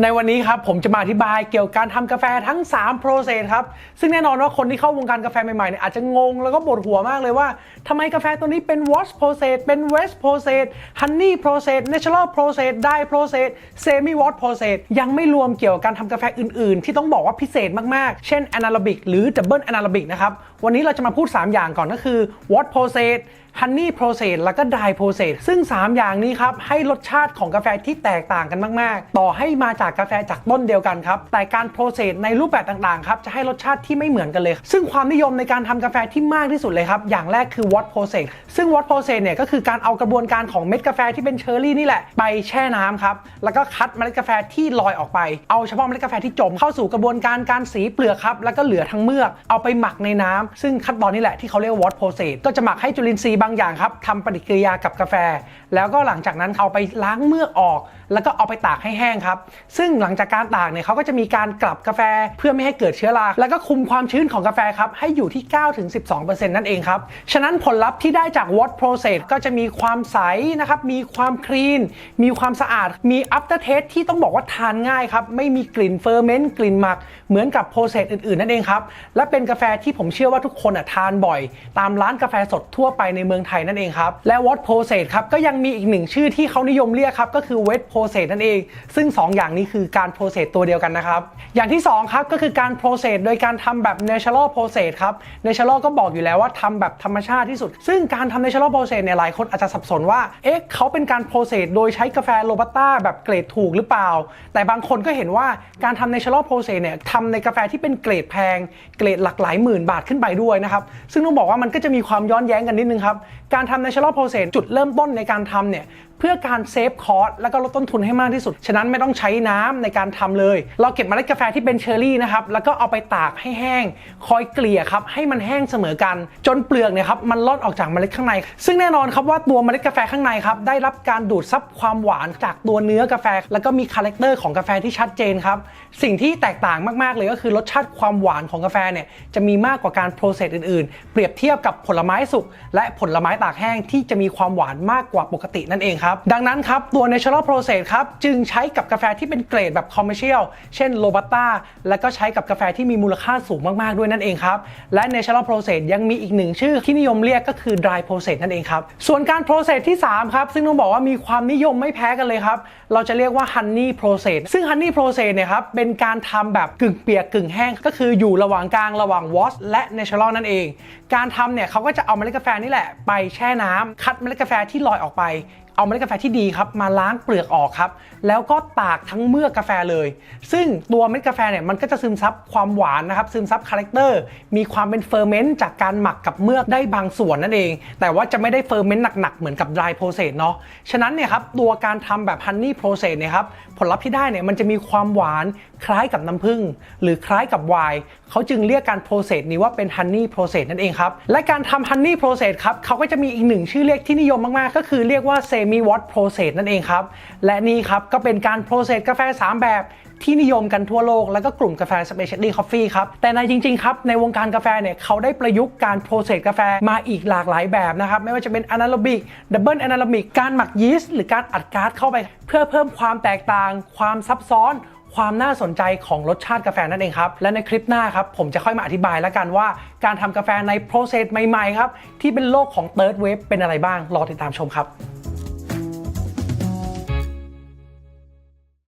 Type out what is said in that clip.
ในวันนี้ครับผมจะมาอธิบายเกี่ยวกับการทำกาแฟทั้ง3 process ครับ ซึ่งแน่นอนว่าคนที่เข้าวงการกาแฟใหม่ๆเนี่ยอาจจะงงแล้วก็ปวดหัวมากเลยว่าทำไมกาแฟตัวนี้เป็น wash process เป็น west process honey process natural process dye process semi wash process ยังไม่รวมเกี่ยวกับการทำกาแฟอื่นๆ ที่ต้องบอกว่าพิเศษมากๆ เช่น anaerobic หรือ double anaerobic นะครับ วันนี้เราจะมาพูด 3 อย่างก่อนก็คือ wash process Honey Process แล้วก็ Dry Process ซึ่ง 3 อย่างนี้ครับ ให้รสชาติของกาแฟที่แตกต่างกันมาก ๆ ต่อให้มาจากกาแฟจากต้นเดียวกันครับ แต่การ Process ในรูปแบบต่าง ๆ ครับ จะให้รสชาติที่ไม่เหมือนกันเลย ซึ่งความนิยมในการทำกาแฟที่มากที่สุดเลยครับ อย่างแรกคือ Watt Process ซึ่ง Watt Process เนี่ยก็คือการเอากระบวนการของเม็ดกาแฟที่เป็นเชอร์รี่นี่แหละไปแช่น้ำครับแล้วก็คัดเมล็ดกาแฟที่ลอยออกไป เอาเฉพาะเมล็ดกาแฟที่จมเข้าสู่กระบวนการการสีเปลือกครับแล้วก็เหลือทั้งเมือกเอาไปหมักในน้ำซึ่งขั้นตอนนี้แหละที่เขาเรียกว่า Watt Process ก็จะหมักให้จุลินทรีย์บางอย่างครับทำปฏิกิริยากับกาแฟ แล้วก็หลังจากนั้นเอาไปล้างเมือกออก แล้วก็เอาไปตากให้แห้งครับ ซึ่งหลังจากการตากเนี่ยเขาก็จะมีการกลับกาแฟเพื่อไม่ให้เกิดเชื้อรา แล้วก็คุมความชื้นของกาแฟครับให้อยู่ที่ 9-12%นั่นเองครับ ฉะนั้นผลลัพธ์ที่ได้จาก watt process ก็จะมีความใสนะครับ มีความคลีน มีความสะอาด มี after taste ที่ต้องบอกว่าทานง่ายครับ ไม่มีกลิ่นเฟอร์เมนต์ กลิ่นหมัก เหมือนกับ process อื่นๆ นั่นเองครับ และเป็นกาแฟที่ผมเชื่อว่าทุกคนอะทานบ่อย ตามร้านกาแฟสดทั่วไปในเมืองไทยนั่นเองครับ และ watt process ครับก็ยังมีอีกหนึ่งชื่อที่เขานิยมเรียกครับก็คือ wet process นั่นเอง ซึ่ง 2 อย่างนี้คือการ process ตัวเดียวกันนะครับ อย่างที่ 2 ครับก็คือการ process โดยการทำแบบ natural process ครับ natural ก็บอกอยู่แล้วว่าทำแบบธรรมชาติที่สุด ซึ่งการทำ natural process เนี่ยหลายคนอาจจะสับสนว่าเอ๊ะเขาเป็นการ process โดยใช้กาแฟโรบัสต้าแบบเกรดถูกหรือเปล่า แต่บางคนก็เห็นว่าการทำ natural process เนี่ยทำในกาแฟที่เป็นเกรดแพง เกรดหลักหลายหมื่นบาทขึ้นไปด้วยนะครับซึ่งต้องบอกว่ามันก็จะมีความย้อนแย้งกันนิดนึงครับการทำ natural process จุดเริ่มต้นในการทำเนี่ย พื่อการเซฟคอสแล้วก็ลดต้นทุนให้มากที่สุด ฉะนั้นไม่ต้องใช้น้ำในการทำเลย เราเก็บเมล็ดกาแฟที่เป็นเชอร์รี่นะครับ แล้วก็เอาไปตากให้แห้ง คอยเกลี่ยครับ ให้มันแห้งเสมอกัน จนเปลือกเนี่ยครับ มันลอนออกจากเมล็ดข้างใน ซึ่งแน่นอนครับว่าตัวเมล็ดกาแฟข้างในครับ ได้รับการดูดซับความหวานจากตัวเนื้อกาแฟ แล้วก็มีคาแรคเตอร์ของกาแฟที่ชัดเจนครับ สิ่งที่แตกต่างมากๆเลยก็คือรสชาติความหวานของกาแฟเนี่ย จะมีมากกว่าการโปรเซสอื่นๆ เปรียบเทียบกับผลไม้สุกและผลไม้ตากแห้งที่จะมีความหวานมากกว่าปกตินั่นเองครับดังนั้นครับ ตัว natural process ครับ จึงใช้กับกาแฟที่เป็นเกรดแบบ commercial เช่น robusta แล้วก็ใช้กับกาแฟที่มีมูลค่าสูงมากๆด้วยนั่นเองครับ และ natural process ยังมีอีกหนึ่งชื่อที่นิยมเรียกก็คือ dry process นั่นเองครับ ส่วนการ process ที่ 3 ครับ ซึ่งต้องบอกว่ามีความนิยมไม่แพ้กันเลยครับ เราจะเรียกว่า honey process ซึ่ง honey process เนี่ยครับเป็นการทำแบบกึ่งเปียกกึ่งแห้ง ก็คืออยู่ระหว่างกลางระหว่าง wash และ natural นั่นเอง การทำเนี่ยเขาก็จะเอาเมล็ดกาแฟนี่แหละไปแช่น้ำคัดเมล็ดกาแฟที่ลอยออกไป เอาเมล็ดกาแฟที่ดีครับมาล้างเปลือกออกครับ แล้วก็ตากทั้งเมือกกาแฟเลย ซึ่งตัวเม็ดกาแฟเนี่ยมันก็จะซึมซับความหวานนะครับ ซึมซับคาแรคเตอร์มีความเป็นเฟอร์เมนต์จากการหมักกับเมือกได้บางส่วนนั่นเอง แต่ว่าจะไม่ได้เฟอร์เมนต์หนักๆ เหมือนกับ dry process เนาะฉะนั้นเนี่ยครับตัวการทำแบบ honey process เนี่ยครับผลลัพธ์ที่ได้เนี่ยมันจะมีความหวานคล้ายกับน้ำผึ้งหรือคล้ายกับไวน์เขาจึงเรียกการ process นี้ว่าเป็น honey process นั่นเองครับและการทำ honey process ครับเขาก็จะมีอีกหนึ่งชื่อเรียกที่นิยมมากๆ ก็คือเรียกว่า semi watt process นั่นเองครับ และนี่ครับก็เป็นการ process กาแฟ 3 แบบที่นิยมกันทั่วโลก แล้วก็กลุ่มกาแฟ specialty coffee ครับ แต่ในจริง ๆ ครับ ในวงการกาแฟเนี่ยเขาได้ประยุกต์การ process กาแฟมาอีกหลากหลายแบบนะครับ ไม่ว่าจะเป็น anaerobic double anaerobic การหมักยีสต์หรือการอัดก๊าซเข้าไป เพื่อเพิ่มความแตกต่าง ความซับซ้อนความน่าสนใจของรสชาติกาแฟนั่นเองครับ และในคลิปหน้าครับ ผมจะค่อยมาอธิบายแล้วกันว่า การทำกาแฟใน process ใหม่ ๆ ครับ ที่เป็นโลกของ third wave เป็นอะไรบ้าง รอติดตามชมครับ